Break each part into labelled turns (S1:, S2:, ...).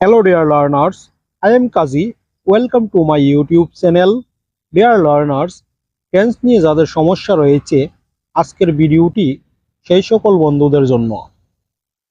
S1: Hello dear learners, I am Kazi. Welcome to my YouTube channel. Dear learners, tense নিয়ে যাদের সমস্যা রয়েছে আজকের ভিডিওটি সেই সকল বন্ধুদের জন্য।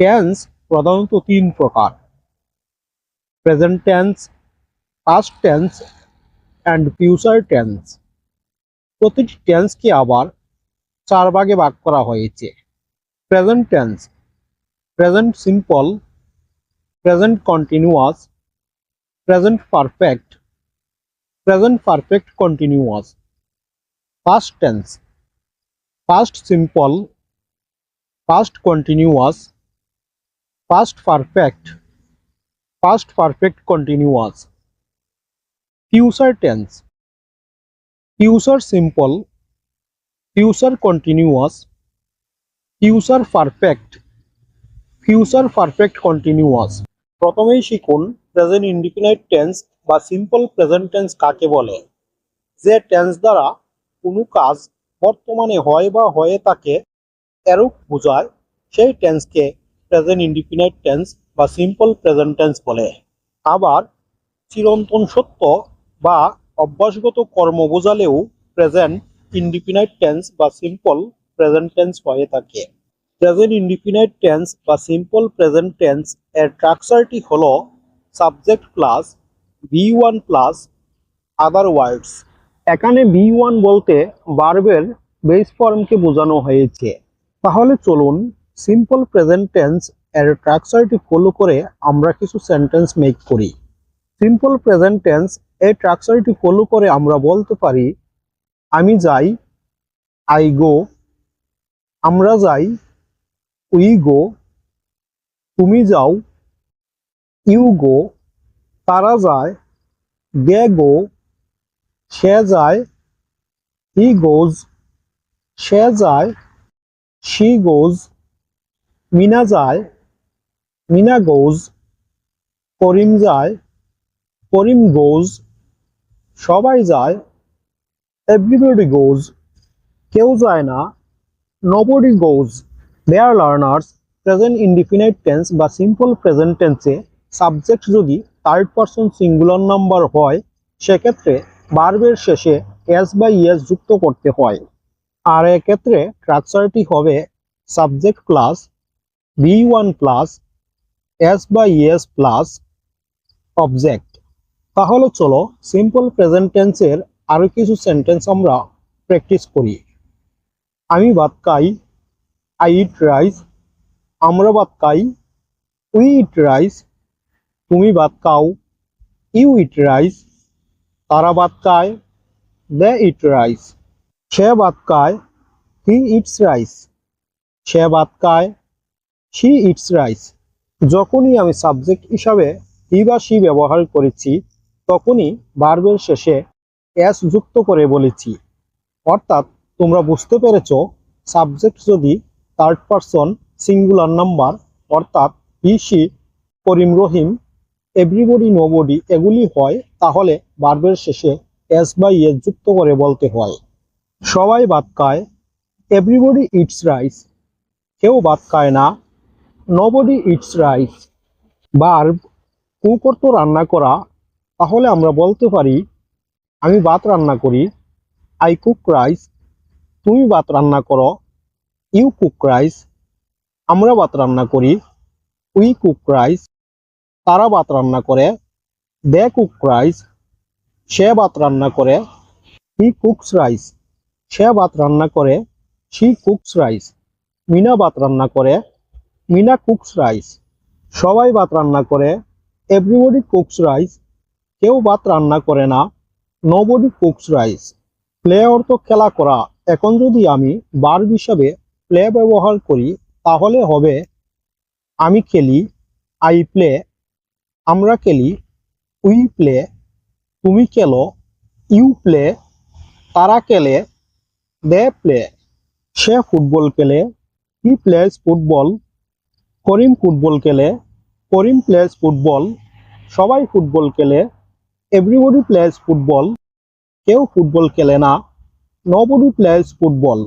S1: টেন্স প্রধানত তিন প্রকার। Present tense past tense and future tense প্রতিটি টেন্সকে আবার চার ভাগে ভাগ করা হয়েছে। Present tense present simple present continuous, present perfect, present perfect continuous, past tense, past simple, past continuous, past perfect, past perfect continuous, future tense, future simple, future continuous, future perfect, future perfect continuous. প্রথমেই শিখুন present indefinite tense বা simple present tense কাকে বলে। যে tense দ্বারা কোনো কাজ বর্তমানে হয় বা হয়ে থাকে, এরূপ বোঝায় সেই টেন্সকে প্রেজেন্ট ইন্ডিফিনাইট টেন্স বা সিম্পল প্রেজেন্ট টেন্স বলে। আবার চিরন্তন সত্য বা অভ্যাসগত কর্ম বোঝালেও প্রেজেন্ট ইন্ডিফিনাইট টেন্স বা সিম্পল প্রেজেন্ট টেন্স হয়ে থাকে। প্রেজেন্ট ইন্ডিফিনাইট টেন্স বা সিম্পল প্রেজেন্ট টেন্স এর স্ট্রাকচারটি হলো subject plus V one plus other words এখানে বি ওয়ান বলতে বার্বের বেস ফর্মকে বোঝানো হয়েছে। তাহলে চলুন সিম্পল প্রেজেন্ট টেন্স এর স্ট্রাকচারটি ফলো করে আমরা কিছু সেন্টেন্স মেক করি। সিম্পল প্রেজেন্ট টেন্স এই স্ট্রাকচারটি ফলো করে আমরা বলতে পারি, আমি যাই আই গো আমরা যাই উই গো তুমি যাও। ইউ গো তারা যায়। দে গো সে যায়। হি গোজ সে যায়। শি গোজ মিনা যায়। মিনা গোজ করিম যায়। করিম গোজ সবাই যায়। এভরিবডি গোজ, কেউ যায় না। Nobody goes. Dear learners present indefinite tense বা সিম্পল প্রেজেন্ট টেন্সে সাবজেক্ট যদি থার্ড পারসন সিঙ্গুলার নাম্বার হয়, সেক্ষেত্রে বার্বের শেষে এস বা ইএস যুক্ত করতে হয়। আর এক্ষেত্রে স্ট্রাকচারটি হবে subject plus V one plus S বা ইএস প্লাস অবজেক্ট তাহলে চলো সিম্পল প্রেজেন্ট টেন্সের আরও কিছু সেন্টেন্স আমরা প্র্যাকটিস করি। আমি ভাত খাই আই ইট রাইস আমরা ভাত খাই উই ইট রাইস তুমি ভাত খাও ইউ ইট রাইস তারা ভাত খায় দে ইট রাইস সে ভাত খায় হি ইটস রাইস সে ভাত খায় শি ইটস রাইস যখনই আমি সাবজেক্ট হিসাবে হি বা সি ব্যবহার করেছি, তখনই বার্বের শেষে এস যুক্ত করে বলেছি, অর্থাৎ তোমরা বুঝতে পেরেছ সাবজেক্ট যদি থার্ড পারসন সিঙ্গুলার নাম্বার অর্থাৎ ইসি করিম রহিম এভরিবডি নোবডি এগুলি হয়, তাহলে বার্বের শেষে এস বাই এস যুক্ত করে বলতে হয়। সবাই বাদ খায় এভরিবডি ইটস রাইস কেউ বাদ খায় না নোবডি ইটস রাইস বার্ব কু করতো রান্না করা, তাহলে আমরা বলতে পারি, আমি ভাত রান্না করি আই কুক রাইস তুমি ভাত রান্না করো ইউ কুক রাইস, আমরা ভাত রান্না করি। উই কুক রাইস, তারা ভাত রান্না করে। দে কুক রাইস, সে ভাত রান্না করে। হি কুকস রাইস, সে ভাত রান্না করে। শি কুকস রাইস, মিনা ভাত রান্না করে। মিনা কুকস রাইস, সবাই ভাত রান্না করে। এভরিবডি কুকস রাইস, কেউ ভাত রান্না করে না। Nobody cooks rice. প্লে অর্থ খেলা করা। এখন যদি আমি বার হিসাবে প্লে ব্যবহার করি, তাহলে হবে, আমি খেলি আই প্লে আমরা খেলি উই প্লে তুমি খেলো ইউ প্লে তারা খেলে দে প্লে সে ফুটবল খেলে he plays football Karim football খেলে, করিম প্লেস ফুটবল সবাই ফুটবল খেলে এভরিবডি প্লেস ফুটবল কেউ ফুটবল খেলে না নোবডি প্লেস ফুটবল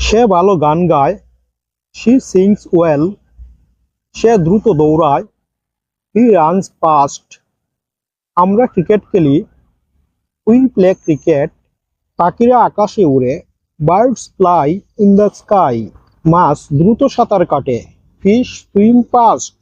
S1: সে ভালো গান গায় শি সিংস ওয়েল সে দ্রুত দৌড়ায় হি রানস পাস্ট আমরা ক্রিকেট খেলি উই প্লে ক্রিকেট পাখিরা আকাশে উড়ে birds fly in the sky মাছ দ্রুত সাঁতার কাটে ফিশ সুইম পাস্ট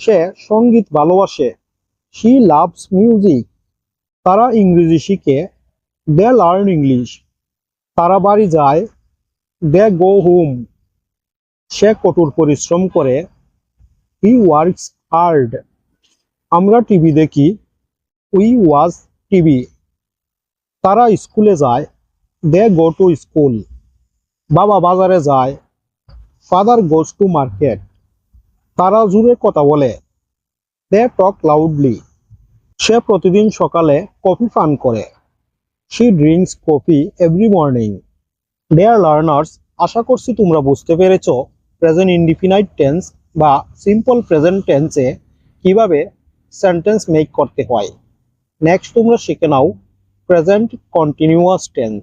S1: সে সংগীত ভালোবাসে শি লাভস মিউজিক তারা ইংরেজি শিখে দে লার্ন ইংলিশ তারা বাড়ি যায় দে গো হোম। সে কঠোর পরিশ্রম করে, হি ওয়ার্কস হার্ড। আমরা টিভি দেখি, উই ওয়াজ টিভি। তারা স্কুলে যায়, দে গো টু স্কুল। বাবা বাজারে যায়, ফাদার গোজ টু মার্কেট। তারা জুড়ে কথা বলে, দে টক লাউডলি। সে প্রতিদিন সকালে কফি পান করে। She drinks coffee every morning. Dear learners আশা করছি তোমরা বুঝতে পেরেছ প্রেজেন্ট ইনডিফিনাইট টেন্স বা সিম্পল প্রেজেন্ট টেন্সে কীভাবে সেন্টেন্স মেক করতে হয়। নেক্সট তোমরা শিখে নাও প্রেজেন্ট কন্টিনিউয়াস টেন্স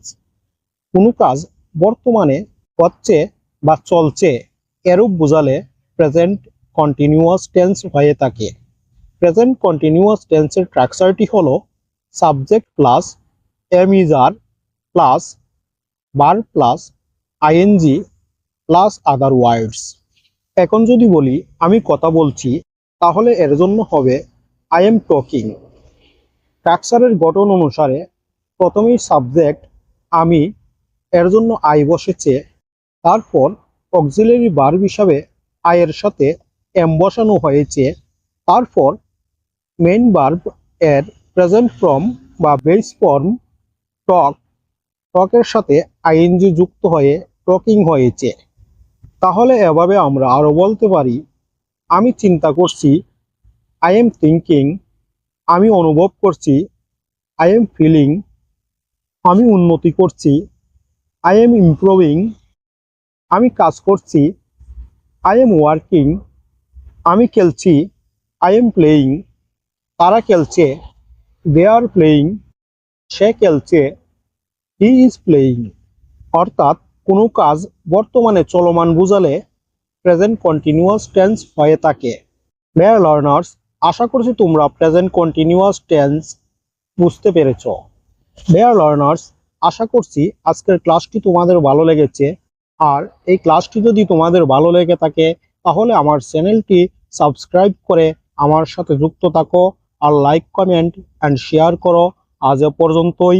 S1: কোনো কাজ বর্তমানে হচ্ছে বা চলছে এরূপ বোঝালে প্রেজেন্ট কন্টিনিউয়াস টেন্স হয়ে থাকে। প্রেজেন্ট কন্টিনিউয়াস টেন্সের ট্রাকচারটি হলো subject plus am is are plus bar plus ING plus other words এখন যদি বলি, আমি কথা বলছি, তাহলে এর জন্য হবে আই এম টকিং। ট্রাকচারের গঠন অনুসারে প্রথমেই সাবজেক্ট আমি এর জন্য আই বসেছে, তারপর অক্সিলারি ভার্ব হিসাবে আয়ের সাথে এম বসানো হয়েছে, তারপর মেইন ভার্ব এর প্রেজেন্ট ফর্ম বা বেস ফর্ম টক টকের সাথে আইএনজি যুক্ত হয়ে টকিং হয়েছে। তাহলে এভাবে আমরা আরও বলতে পারি, আমি চিন্তা করছি আই এম থিঙ্কিং আমি অনুভব করছি আই এম ফিলিং আমি উন্নতি করছি আই এম ইমপ্রুভিং আমি কাজ করছি আই এম ওয়ার্কিং আমি খেলছি আই এম প্লেয়িং তারা খেলছে দে আর প্লেয়িং সে খেলছে হি ইজ প্লেয়িং অর্থাৎ কোনো কাজ বর্তমানে চলমান বোঝালে প্রেজেন্ট কন্টিনিউয়াস টেন্স হয়ে থাকে। ডেয়ার লার্নার্স আশা করছি তোমরা প্রেজেন্ট কন্টিনিউয়াস টেন্স বুঝতে পেরেছ। ডেয়ার লার্নার্স আশা করছি আজকের ক্লাসটি তোমাদের ভালো লেগেছে। আর এই ক্লাসটি যদি তোমাদের ভালো লেগে থাকে, তাহলে আমার চ্যানেলটি সাবস্ক্রাইব করে আমার সাথে যুক্ত থাকো। আর লাইক কমেন্ট অ্যান্ড শেয়ার করো। আজ পর্যন্তই।